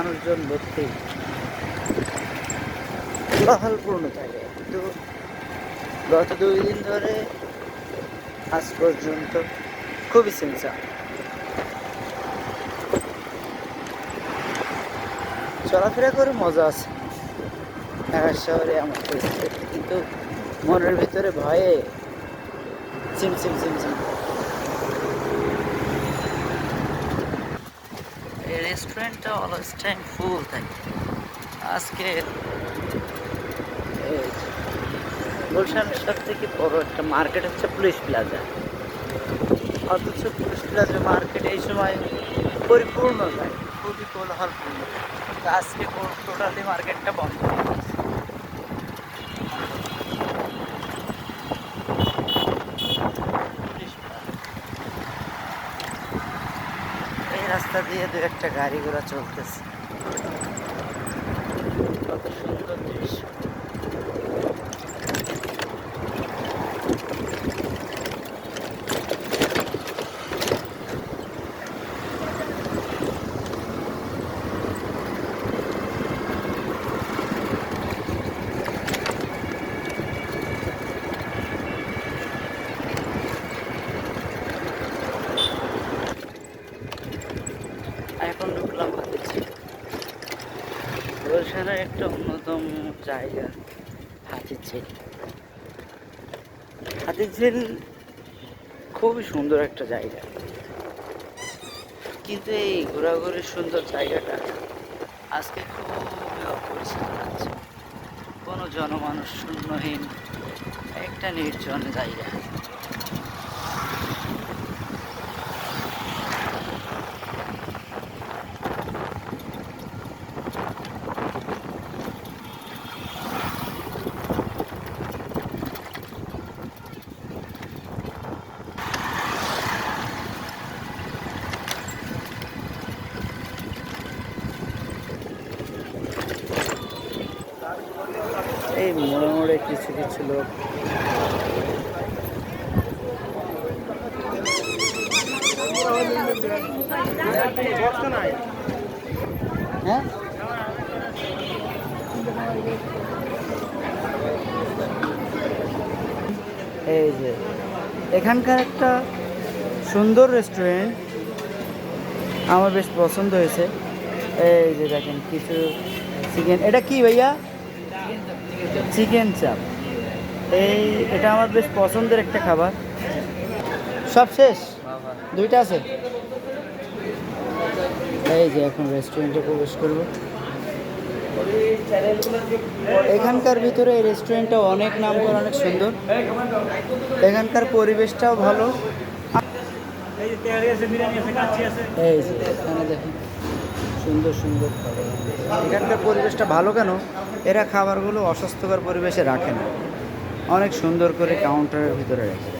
মানুষজন ভর্তি। কোলাহলপূর্ণ থাকে। কিন্তু গত দুই দিন ধরে আজ পর্যন্ত খুবই সেন্সা চলাফেরা করে মজা আছে। ঢাকা শহরে আমার পরিস্থিতি। কিন্তু মনের ভিতরে ভয়ে চিম চিম চিম চিম রেস্টুরেন্টটা অলওয়েজ টাইম ফুল থাকে। আজকে এই গুলশানের সব থেকে বড় একটা মার্কেট হচ্ছে পুলিশ প্লাজা অথচ পুলিশ প্লাজা মার্কেট এই সময় পরিপূর্ণ থাকে খুবই কোলাহলপূর্ণ। আজকে টোটালি মার্কেটটা বন্ধ হয়ে গেছে। Police plaza. এই রাস্তা দিয়ে দু একটা গাড়ি ঘোড়া চলতেছে। কত সুন্দর দৃশ্য। গুলশানের একটা অন্যতম জায়গা, হাতিঝিল। হাতিঝিল খুবই সুন্দর একটা জায়গা। কিন্তু এই ঘোরাঘুরির সুন্দর জায়গাটা আজকে খুবই অপরিচিত লাগছে। কোনো জনমানুষ, শূন্যহীন, একটা নির্জন জায়গা। মোড়ে মোড়ে কিছু কিছু লোক। হ্যাঁ? এই যে, এখানকার একটা সুন্দর রেস্টুরেন্ট আমার বেশ পছন্দ হয়েছে। এই যে দেখেন, কিছু চিকেন এটা কি ভাইয়া? চিকেন চাপ এই, এটা আমার বেশ পছন্দের একটা খাবার। সব শেষ? দুইটা আছে? এই যে এখন রেস্টুরেন্টে প্রবেশ করব। এখানকার ভিতরে এই রেস্টুরেন্টটা অনেক নাম করা অনেক সুন্দর। এখানকার পরিবেশটাও ভালো। এই যে, এখানে দেখেন। সুন্দর সুন্দর খাবার। এখানকার পরিবেশটা ভালো কেন? এরা খাবারগুলো অস্বাস্থ্যকর পরিবেশে রাখে না। অনেক সুন্দর করে কাউন্টারের ভিতরে রাখে।